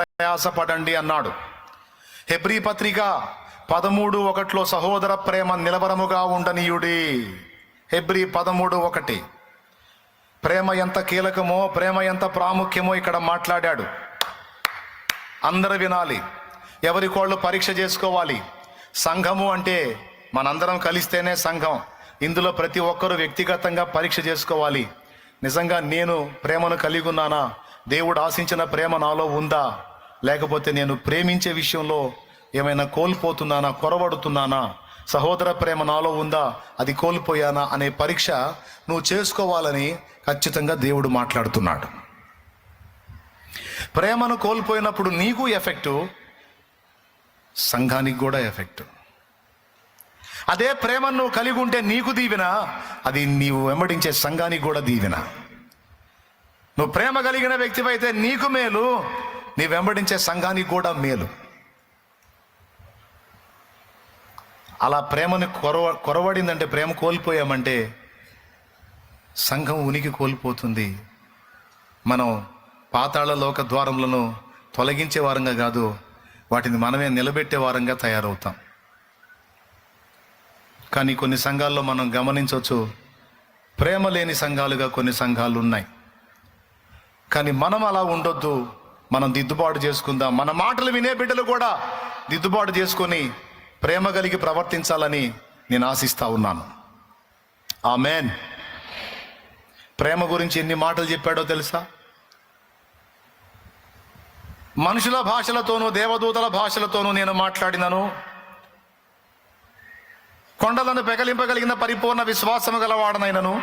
ప్రయాసపడండి అన్నాడు. హెబ్రీ పత్రిక పదమూడు ఒకటిలో సహోదర ప్రేమ నిలవరముగా ఉండనీయుడి. హెబ్రీ పదమూడు ఒకటి. ప్రేమ ఎంత కీలకమో ప్రేమ ఎంత ప్రాముఖ్యమో ఇక్కడ మాట్లాడాడు. అందరు వినాలి. ఎవరి కోళ్ళు పరీక్ష చేసుకోవాలి? సంఘము అంటే మనందరం కలిస్తేనే సంఘం. ఇందులో ప్రతి ఒక్కరూ వ్యక్తిగతంగా పరీక్ష చేసుకోవాలి. నిజంగా నేను ప్రేమను కలిగి ఉన్నానా? దేవుడు ఆశించిన ప్రేమ నాలో ఉందా? లేకపోతే నేను ప్రేమించే విషయంలో ఏమైనా కోల్పోతున్నానా కొరవడుతున్నానా? సహోదర ప్రేమ నాలో ఉందా? అది కోల్పోయానా అనే పరీక్ష నువ్వు చేసుకోవాలని ఖచ్చితంగా దేవుడు మాట్లాడుతున్నాడు. ప్రేమను కోల్పోయినప్పుడు నీకు ఎఫెక్టు సంఘానికి కూడా ఎఫెక్ట్. అదే ప్రేమను నువ్వు కలిగి ఉంటే నీకు దీవెన అది నీవు వెంబడించే సంఘానికి కూడా దీవెన. నువ్వు ప్రేమ కలిగిన వ్యక్తివైతే నీకు మేలు నీ వెంబడించే సంఘానికి కూడా మేలు. అలా ప్రేమను కొరవ కొరవడిందంటే ప్రేమ కోల్పోయామంటే సంఘం ఉనికి కోల్పోతుంది. మనం పాతాళ లోక ద్వారములను తొలగించే వారంగా కాదు వాటిని మనమే నిలబెట్టే వారంగా తయారవుతాం. కానీ కొన్ని సంఘాల్లో మనం గమనించవచ్చు ప్రేమ లేని సంఘాలుగా కొన్ని సంఘాలు ఉన్నాయి కానీ మనం అలా ఉండొద్దు. మనం దిద్దుబాటు చేసుకుందాం. మన మాటలు వినే బిడ్డలు కూడా దిద్దుబాటు చేసుకొని ప్రేమ కలిగి ప్రవర్తించాలని నేను ఆశిస్తా ఉన్నాను. ఆ మేన్ ప్రేమ గురించి ఎన్ని మాటలు చెప్పాడో తెలుసా? మనుషుల భాషలతోనూ దేవదూతల భాషలతోనూ నేను మాట్లాడినను. కొండలను పెగలింపగలిగిన పరిపూర్ణ విశ్వాసము గలవాడనైనను.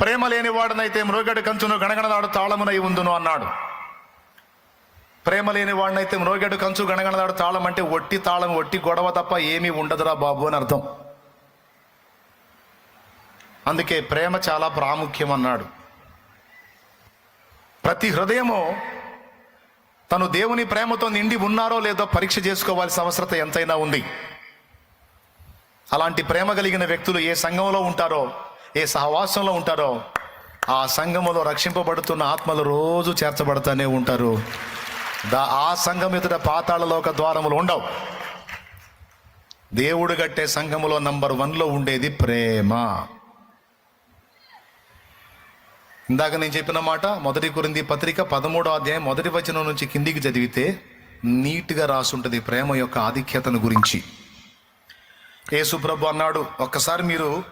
ప్రేమ లేని వాడనైతే మృగడి కంచును గణగణనాడు తాళమునై ఉందును అన్నాడు. ప్రేమ లేని వాడినైతే మ్రోగెడు కంచు గణగణలాడు తాళం అంటే ఒట్టి తాళం ఒట్టి గొడవ తప్ప ఏమీ ఉండదురా బాబు అని అర్థం. అందుకే ప్రేమ చాలా ప్రాముఖ్యం అన్నాడు. ప్రతి హృదయము తను దేవుని ప్రేమతో నిండి ఉన్నారో లేదో పరీక్ష చేసుకోవాల్సిన అవసరత ఎంతైనా ఉంది. అలాంటి ప్రేమ కలిగిన వ్యక్తులు ఏ సంఘంలో ఉంటారో ఏ సహవాసంలో ఉంటారో ఆ సంఘములో రక్షింపబడుతున్న ఆత్మలు రోజు చేర్చబడుతూనే ఉంటారు. దా ఆ సంఘం ఎదుట పాతాళలోక ద్వారములు ఉండవు. దేవుడు కట్టే సంఘములో నంబర్ వన్లో ఉండేది ప్రేమ. ఇందాక నేను చెప్పిన మాట మొదటి కురింది పత్రిక పదమూడో అధ్యాయం మొదటి వచనం నుంచి కిందికి చదివితే నీట్గా రాసుంటుంది ప్రేమ యొక్క ఆధిక్యతను గురించి. యేసుప్రభు అన్నాడు ఒక్కసారి మీరు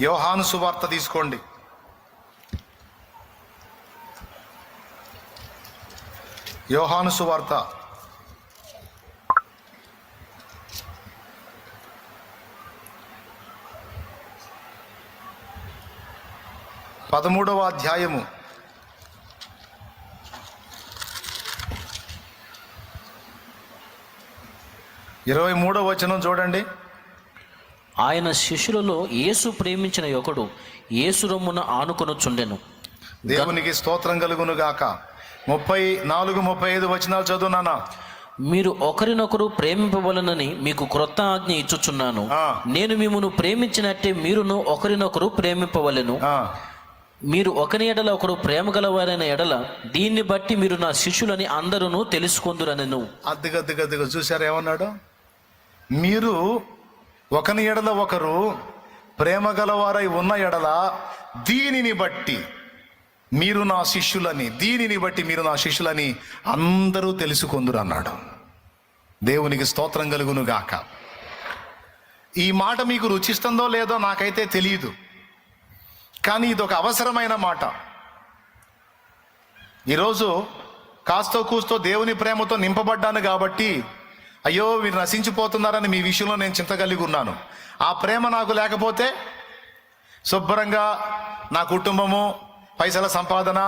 యోహాను సువార్త తీసుకోండి. యోహాను సువార్త పదమూడవ అధ్యాయము. ఇరవై మూడవ వచనం చూడండి. ఆయన శిష్యులలో యేసు ప్రేమించిన ఒకడు యేసు రొమ్మున ఆనుకొనుచుండెను. దేవునికి స్తోత్రం కలుగును గాక. ముప్పై నాలుగు ముప్పై ఐదు వచనాలు చదువునానా మీరు ఒకరినొకరు ప్రేమింపవలనని మీకు క్రొత్త ఆజ్ఞ ఇచ్చుచున్నాను. నేను మిమ్మను ప్రేమించినట్టే మీరును ఒకరినొకరు ప్రేమింపవలెను. మీరు ఒకని ఎడల ఒకడు ప్రేమ గలవారైన ఎడల దీన్ని బట్టి మీరు నా శిష్యులని అందరూ తెలుసుకొందురనెను. అద్దెగద్దెగద్దెగా చూసారు ఏమన్నాడు? మీరు ఒకని ఎడల ఒకరు ప్రేమ గలవారై ఉన్న ఎడల దీనిని బట్టి మీరు నా శిష్యులని దీనిని బట్టి మీరు నా శిష్యులని అందరూ తెలుసుకొందురు అన్నాడు. దేవునికి స్తోత్రం కలుగును గాక. ఈ మాట మీకు రుచిస్తుందో లేదో నాకైతే తెలియదు కానీ ఇది ఒక అవసరమైన మాట. ఈరోజు కాస్తో కూస్తో దేవుని ప్రేమతో నింపబడ్డాను కాబట్టి అయ్యో వీరు నశించిపోతున్నారని మీ విషయంలో నేను చింత కలిగి ఉన్నాను. ఆ ప్రేమ నాకు లేకపోతే శుభ్రంగా నా కుటుంబము పైసల సంపాదన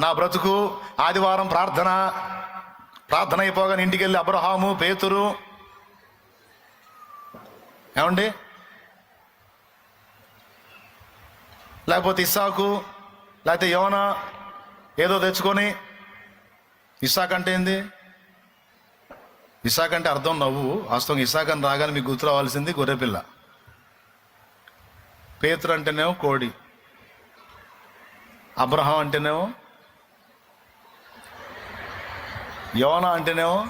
నా బ్రతుకు ఆదివారం ప్రార్థన ప్రార్థన అయిపోగానే ఇంటికి వెళ్ళి అబ్రహాము పేతురు. ఏమండి? లేకపోతే ఇస్సాకు లేకపోతే యోన ఏదో తెచ్చుకొని. ఇస్సాక్ అంటే ఏంది? ఇసాక్ అంటే అర్థం నవ్వు. వాస్తవం ఇసాక్ అని రాగానే మీకు గుర్తు రావాల్సింది గొర్రెపిల్ల. పేతురు అంటేనేమో కోడి. అబ్రహం అంటేనేమో? యోన అంటేనేమో?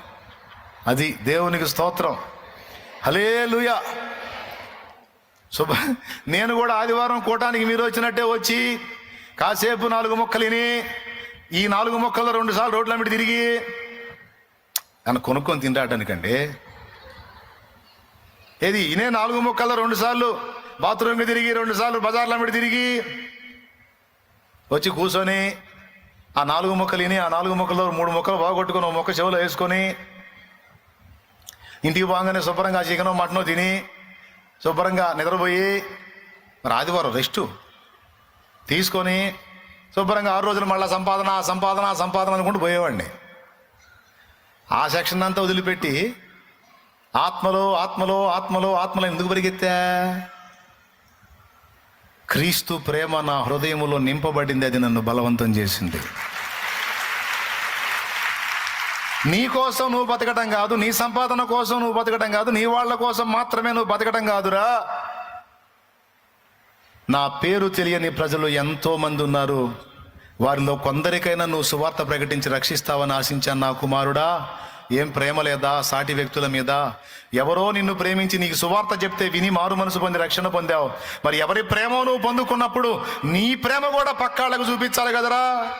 అది దేవునికి స్తోత్రం. హలే శుభ నేను కూడా ఆదివారం కూటానికి మీరు వచ్చినట్టే వచ్చి కాసేపు నాలుగు మొక్కలు విని ఈ నాలుగు మొక్కల్లో రెండు సార్లు రోడ్ల మీద తిరిగి అని కొనుక్కొని తినడానికండి. ఏది? ఇనే నాలుగు మొక్కల్లో రెండు సార్లు బాత్రూమ్కి తిరిగి రెండు సార్లు బజార్ల మీద తిరిగి వచ్చి కూర్చొని ఆ నాలుగు మొక్కలు విని ఆ నాలుగు మొక్కల్లో మూడు మొక్కలు బాగొట్టుకొని ఒక మొక్క చెవులో వేసుకొని ఇంటికి పోగానే శుభ్రంగా చికెనో మటనో తిని శుభ్రంగా నిద్రపోయి మరి ఆదివారం రెస్టు. తీసుకొని శుభ్రంగా ఆరు రోజులు మళ్ళీ సంపాదన సంపాదన సంపాదన అనుకుంటూ పోయేవాడిని. ఆ సెక్షన్ అంతా వదిలిపెట్టి ఆత్మలో ఆత్మలో ఆత్మలో ఆత్మలో ఎందుకు పరిగెత్తా? క్రీస్తు ప్రేమ నా హృదయములో నింపబడింది అది నన్ను బలవంతం చేసింది. నీ కోసం నువ్వు బతకటం కాదు నీ సంపాదన కోసం నువ్వు బతకటం కాదు నీ వాళ్ళ కోసం మాత్రమే నువ్వు బతకటం కాదురా. నా పేరు తెలియని ప్రజలు ఎంతో మంది ఉన్నారు. వారిలో కొందరికైనా నువ్వు సువార్త ప్రకటించి రక్షిస్తావని ఆశించాను నా కుమారుడా. ఏం ప్రేమ లేదా? సాటి వ్యక్తుల మీద? ఎవరో నిన్ను ప్రేమించి నీకు సువార్త చెప్తే విని మారు మనసు పొంది రక్షణ పొందావు. మరి ఎవరి ప్రేమ నువ్వు పొందుకున్నప్పుడు నీ ప్రేమ కూడా పక్కాళ్ళకు చూపించాలి కదరా?